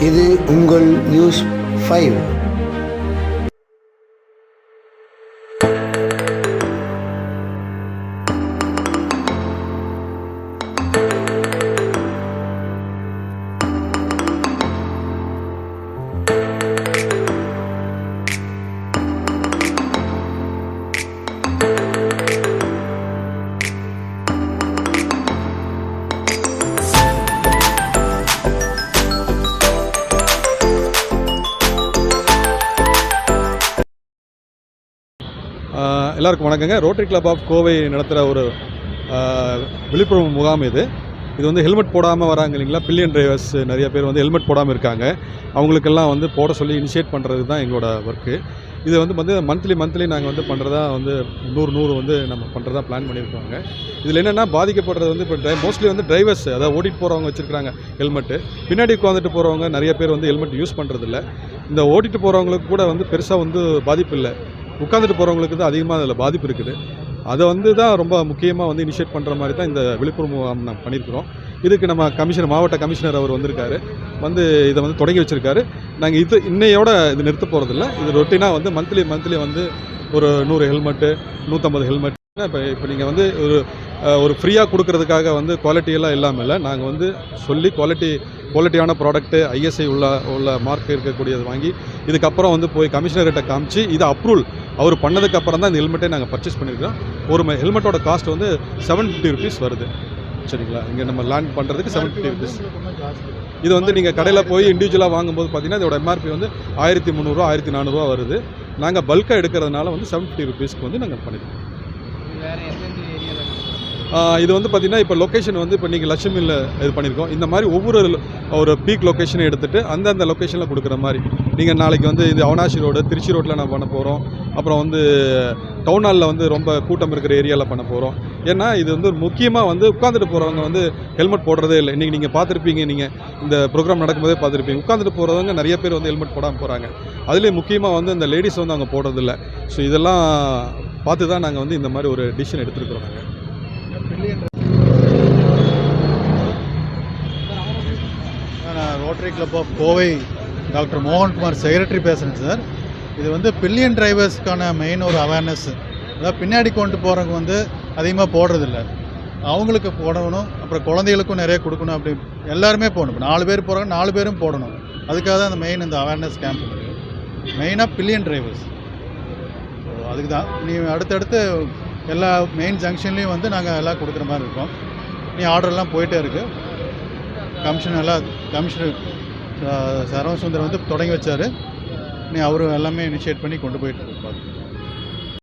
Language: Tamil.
இது உங்கள் நியூஸ் ஃபைவ் ஆஹ் எல்லாருக்கும் வணக்கங்க. ரோட்டரி கிளப் ஆஃப் கோவை நடத்துகிற ஒரு விழிப்புணர்வு முகாம் இது. இது வந்து ஹெல்மெட் போடாமல் வராங்க இல்லைங்களா? பில்லியன் டிரைவர்ஸ் நிறைய பேர் வந்து ஹெல்மெட் போடாமல் இருக்காங்க. அவங்களுக்கெல்லாம் வந்து போட சொல்லி இனிஷியேட் பண்ணுறது தான் எங்களோட ஒர்க்கு இது வந்து வந்து மந்த்லி மந்த்லி நாங்கள் வந்து பண்ணுறதா வந்து நூறு நூறு வந்து நம்ம பண்ணுறதா பிளான் பண்ணியிருக்காங்க இதில் என்னென்னா பாதிக்கப்படுறது வந்து இப்போ ட்ரை மோஸ்ட்லி வந்து டிரைவர்ஸ் அதாவது ஓட்டிகிட்டு போகிறவங்க வச்சுருக்காங்க ஹெல்மெட்டு பின்னாடி உட்காந்துட்டு போகிறவங்க நிறைய பேர் வந்து ஹெல்மெட் யூஸ் பண்ணுறதில்ல இந்த ஓட்டிகிட்டு போகிறவங்களுக்கு கூட வந்து பெருசாக வந்து பாதிப்பு இல்லை. உட்காந்துட்டு போகிறவங்களுக்கு தான் அதிகமாக அதில் பாதிப்பு இருக்குது. அதை வந்து தான் ரொம்ப முக்கியமாக வந்து இனிஷியேட் பண்ணுற மாதிரி தான் இந்த விழுப்புரம் முகாம் நம்ம பண்ணியிருக்கிறோம். இதுக்கு நம்ம கமிஷனர் மாவட்ட கமிஷனர் அவர் வந்திருக்காரு. வந்து இதை வந்து தொடங்கி வச்சுருக்காரு. நாங்கள் இது இன்னையோட இது நிறுத்த போகிறதில்ல இது ரொட்டீனாக வந்து மந்த்லி மந்த்லி வந்து ஒரு நூறு ஹெல்மெட்டு நூற்றம்பது ஹெல்மெட் இப்போ இப்போ நீங்கள் வந்து ஒரு ஒரு ஃப்ரீயாக கொடுக்கறதுக்காக வந்து குவாலிட்டி எல்லாம் இல்லாமல் இல்லை. நாங்கள் வந்து சொல்லி குவாலிட்டி குவாலிட்டியான ப்ராடக்ட்டு ஐஎஸ்ஐ உள்ள உள்ள மார்க் இருக்கக்கூடியது வாங்கி இதுக்கப்புறம் வந்து போய் கமிஷனர்கிட்ட காமிச்சு இது அப்ரூவல் அவர் பண்ணதுக்கு அப்புறம் தான் இந்த ஹெல்மெட்டை நாங்கள் பர்ச்சேஸ் பண்ணியிருக்கோம் ஒரு ஹெல்மெட்டோட காஸ்ட் வந்து செவன் ஃபிஃப்டி ருபீஸ் வருது. சரிங்களா? இங்கே நம்ம லேண்ட் பண்ணுறதுக்கு செவன் ஃபிஃப்டி ருபீஸ் இது வந்து நீங்கள் கடையில் போய் இண்டிவிஜுவலாக வாங்கும்போது பார்த்தீங்கன்னா இதோட எம்ஆர்பி வந்து ஆயிரத்தி முந்நூறுரூவா ஆயிரத்தி நானூறுரூவா வருது. நாங்கள் பல்காக எடுக்கிறதுனால வந்து செவன் ஃபிஃப்டி ருபீஸ்க்கு வந்து நாங்கள் பண்ணியிருக்கோம் இது வந்து பார்த்திங்கன்னா இப்போ லொக்கேஷன் வந்து இப்போ நீங்கள் லட்சுமியில் இது பண்ணியிருக்கோம் இந்த மாதிரி ஒவ்வொரு ஒரு பீக் லொக்கேஷனை எடுத்துகிட்டு அந்தந்த லொக்கேஷனில் கொடுக்குற மாதிரி. நீங்கள் நாளைக்கு வந்து இது அவனாசி ரோடு திருச்சி ரோட்டில் நான் பண்ண போகிறோம் அப்புறம் வந்து டவுன் ஹாலில் வந்து ரொம்ப கூட்டம் இருக்கிற ஏரியாவில் பண்ண போகிறோம் ஏன்னா இது வந்து முக்கியமாக வந்து உட்காந்துட்டு போகிறவங்க வந்து ஹெல்மெட் போடுறதே இல்லை. இன்றைக்கி நீங்கள் பார்த்துருப்பீங்க நீங்கள் இந்த ப்ரோக்ராம் நடக்கும்போதே பார்த்துருப்பீங்க. உட்காந்துட்டு போகிறவங்க நிறைய பேர் வந்து ஹெல்மெட் போடாமல் போகிறாங்க அதுலேயும் முக்கியமாக வந்து இந்த லேடிஸ் வந்து அவங்க போடுறதில்ல. ஸோ இதெல்லாம் பார்த்து தான் நாங்கள் வந்து இந்த மாதிரி ஒரு டிசிஷன் எடுத்துருக்குறோம் நாங்கள் Rotary Club of Kovai doctor Mohankumar secretary பேசுகிறேன் சார் இது வந்து பில்லியன் டிரைவர்ஸ்க்கான மெயின் ஒரு அவேர்னஸ் அதாவது பின்னாடி கொண்டு போகிறவங்க வந்து அதிகமாக போடுறதில்ல. அவங்களுக்கு போடணும் அப்புறம் குழந்தைகளுக்கும் நிறைய கொடுக்கணும் அப்படி எல்லாருமே போடணும். இப்போ நாலு பேர் போகிறாங்க நாலு பேரும் போடணும். அதுக்காக தான் அந்த மெயின் இந்த அவேர்னஸ் கேம்ப் மெயினாக பில்லியன் டிரைவர்ஸ் ஸோ அதுக்கு தான் நீ அடுத்தடுத்து எல்லா மெயின் ஜங்ஷன்லேயும் வந்து நாங்கள் எல்லாம் கொடுக்குற மாதிரி இருக்கோம். நீ ஆர்டர்லாம் போயிட்டே இருக்குது கமிஷன் எல்லாம் கமிஷனர் சரவசுந்தர் வந்து தொடங்கி வச்சார். நீ அவரும் எல்லாமே இனிஷியேட் பண்ணி கொண்டு போயிட்டு இருப்பாரு